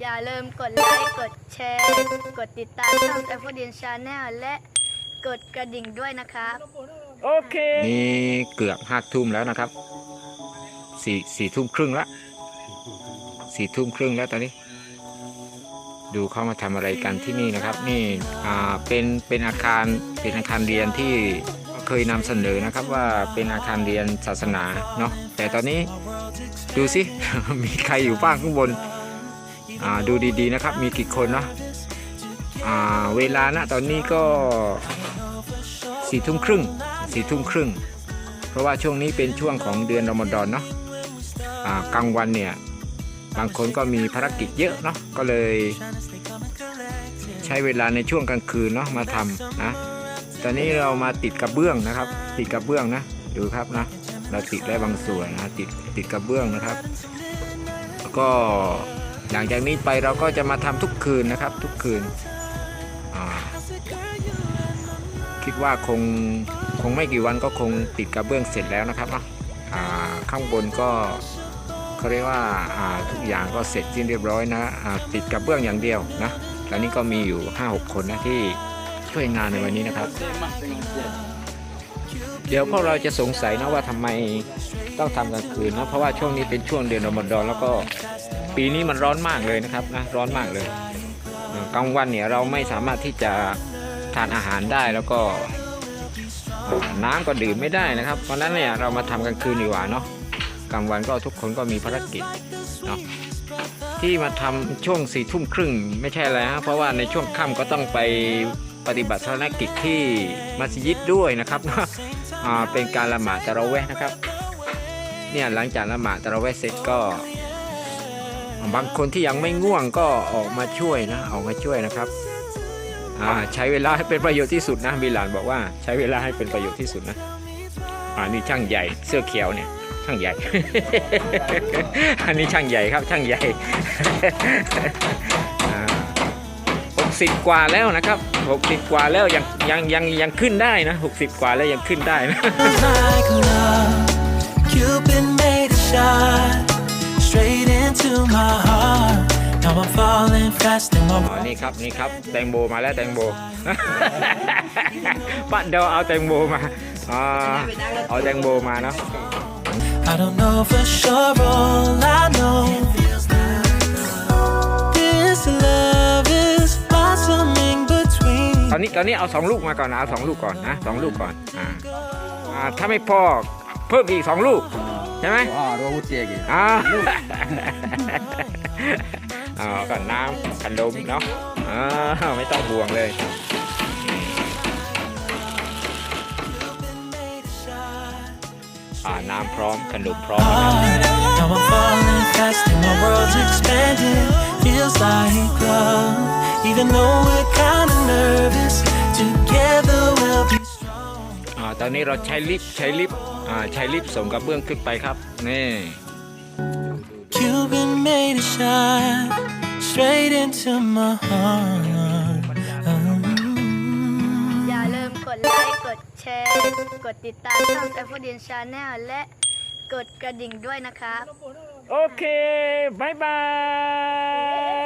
อย่าลืมกดไลค์ กดแชร์ กดติดตามช่องแอฟดินชาแนลและกดกระดิ่งด้วยนะครับ โอเค นี่เกือบห้าทุ่มแล้วนะครับสี่สี่ทุ่มครึ่งละสี่ทุ่มครึ่งแล้วตอนนี้ ดูเขามาทำอะไรกันที่นี่นะครับ นี่อ่าเป็นเป็นอาคารเป็นอาคารเรียนที่เคยนำเสนอนะครับว่าเป็นอาคารเรียนศาสนาเนาะแต่ตอนนี้ดูสิ มีใครอยู่บ้างข้างบนอ่า ดูดีๆนะครับ มีกี่คนเนาะเวลาณตอนนี้ก็สี่ทุ่มครึ่งสี่ทุ่มครึ่ง เพราะว่าช่วงนี้เป็นช่วงของเดือนรอมฎอนเนาะกลางวันเนี่ยบางคนก็มีภารกิจเยอะเนาะก็เลย ใช้เวลาในช่วงกลางคืนเนาะมาทำนะตอนนี้เรามาติดกระเบื้องนะครับ ติดกระเบื้องนะดูครับนะเราติดได้บางส่วนนะติดติดกระเบื้องนะครับแล้วก็ หลังจากนี้ไปเราก็จะมาทำทุกคืนนะครับ ทุกคืน คิดว่าคงคงไม่กี่วันก็คงติดกระเบื้องเสร็จแล้วนะครับเนาะข้างบนก็เขาเรียกว่าาทุกอย่างก็เสร็จสิ้นเรียบร้อยนะติดกระเบื้องอย่างเดียวนะตอนนี้ก็มีอยู่ 5-6 คนนะที่ช่วยงานในวันนี้นะครับ เดี๋ยวพวกเราจะสงสัยนะว่าทำไมต้องทำกลางคืนนะเพราะว่าช่วงนี้เป็นช่วงเดือนรอมฎอนแล้วก็ ปีนี้มันร้อนมากเลยนะครับนะร้อนมากเลยกลางวันเนี่ยเราไม่สามารถที่จะทานอาหารได้แล้วก็น้ำก็ดื่มไม่ได้นะครับ เพราะนั้นเนี่ยเรามาทำกลางคืนดีกว่าเนาะกลางวันก็ทุกคนก็มีภารกิจเนาะที่มาทำช่วงสี่ทุ่มครึ่งไม่ใช่อะไรฮะเพราะว่าในช่วงค่ำก็ต้องไปปฏิบัติภารกิจที่มัสยิดด้วยนะครับอ่าะเป็นการละหมาดตะเระเวนะครับเนี่ยหลังจากละหมาดตะเระเวเสร็จก็ บางคนที่ยังไม่ง่วงก็ออกมาช่วยนะออกมาช่วยนะครับอ่าใช้เวลาให้เป็นประโยชน์ที่สุดนะบิลานบอกว่าใช้เวลาให้เป็นประโยชน์ที่สุดนะอ่านี่ช่างใหญ่เสื้อเขียวเนี่ยช่างใหญ่ อันนี้ช่างใหญ่ครับช่างใหญ่หกสิบกว่าแล้วนะครับหกสิบกว่าแล้วยังยังยังยังขึ้นได้นะหกสิบกว่าแล้วยังขึ้นได้นะ like love. Cupid made a shot straight into my heart. Now I'm falling fast in my อ๋อนี่ครับนี่ครับแตงโมมาแล้วแตงโม ป้าเดาเอาแตงโมมาอ่าเอาแตงโมมาเนาะ I don't know for sure, all I know. This love is blossoming between ตอนนี้ตอนนี้เอาสองลูกมาก่อนนะเอาสองลูกก่อนนะสองลูกก่อนอ่าอ่าถ้าไม่พอเพิ่มอีกสองลูก ใช่ไหม Ah, dua butir lagi. อ่าเอาก่อนน้ำขนมเนาะอ่าไม่ต้องห่วงเลยอ่าน้ำพร้อมขนมพร้อมนะครับ Now I'm falling fast and my world's expanding. Feels like love, even though we're kinda nervous. Together we'll be strong. อ่าตอนนี้เราใช้ลิฟต์ใช้ลิฟต์อ่า ใช้ลิฟต์ส่งกระเบื้องขึ้นไปครับ นี่ Cupid made a shot straight into my heart. Um, อย่าลืมกดไลค์กดแชร์ กดติดตามช่องแอฟดินชาแนลและกดกระดิ่งด้วยนะครับ โอเคบายบาย